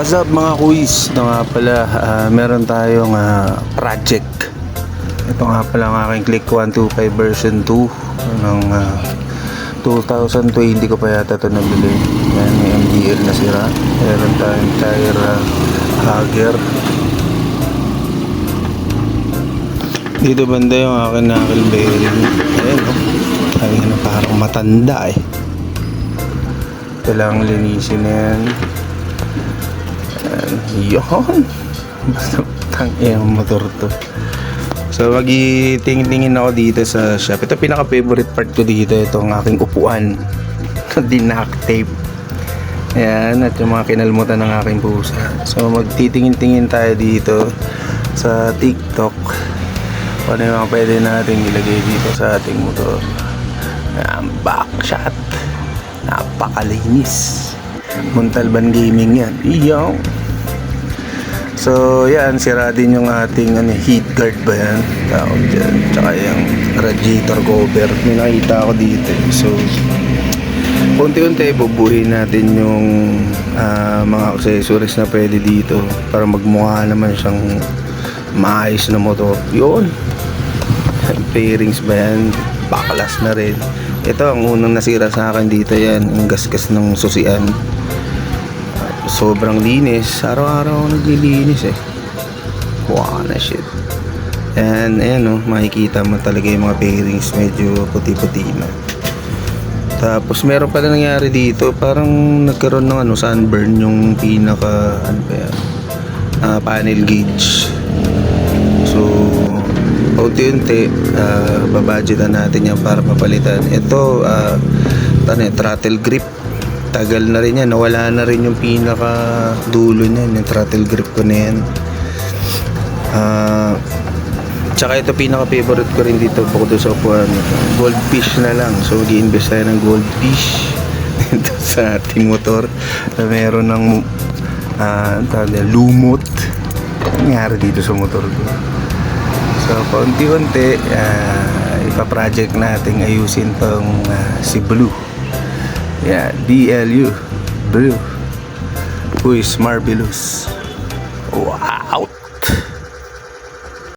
What's up mga kuis? Ito nga pala, ah, meron tayong ah, project. Ito nga pala ang aking Click 125 version 2 ng ah, 2020 ko pa yata ito nabili. Yan, may MDL na sira. Meron tayong tire ah, hugger. Dito banda yung akin knuckle bearing. Ayan, oh. Na parang matanda eh. Lang linisin na yan. Ayan, yun. Tang yung motor to. So, magitingin-tingin ako dito sa shop. Ito pinaka-favorite part ko dito. Ito ang aking upuan. Dinac tape. Ayan, at yung mga kinalmutan ng aking pusa. So, magtitingin-tingin tayo dito sa TikTok. Kung ano yung mga pwede natin ilagay dito sa ating motor. Ayan, backshot. Napakalinis. Montalban Gaming yan. Iyaw. So, yan, sira din yung ating ano, heat guard ba yan? Tawag dyan. Tsaka yung radiator cover. May nakita ako dito. eh. So, unti-unti bubuhin natin yung ah, mga accessories na pwede dito para magmukha naman siyang maayos na motor. Yun. Pairings ba yan? Bakalas na rin. Ito ang unang nasira sa akin dito yan. Yung gasgas ng susian sobrang linis. Araw-araw naglilinis eh. Wow na shit. And ayan oh, makikita mo talaga yung mga bearings medyo puti-puti na. Tapos meron pala nangyari dito, parang nagkaroon ng ano, sunburn yung pinaka ano ba yan, ah, panel gauge. So, unti-unti, uh, babudgetan natin yan para mapalitan. Ito, uh, ano, eh, throttle grip. Tagal na rin yan. Nawala na rin yung pinaka dulo niyan yung throttle grip ko na yan. Ah, tsaka ito pinaka favorite ko rin dito bukod sa upuan goldfish na lang. So mag invest tayo ng goldfish dito sa ating motor na meron ng ah nila, lumot. Nangyari dito sa motor ko so paunti-unti uh, ipa-project natin ayusin tong ah, si Blue Yeah, BLU. Blue. Who is marvelous. Wow.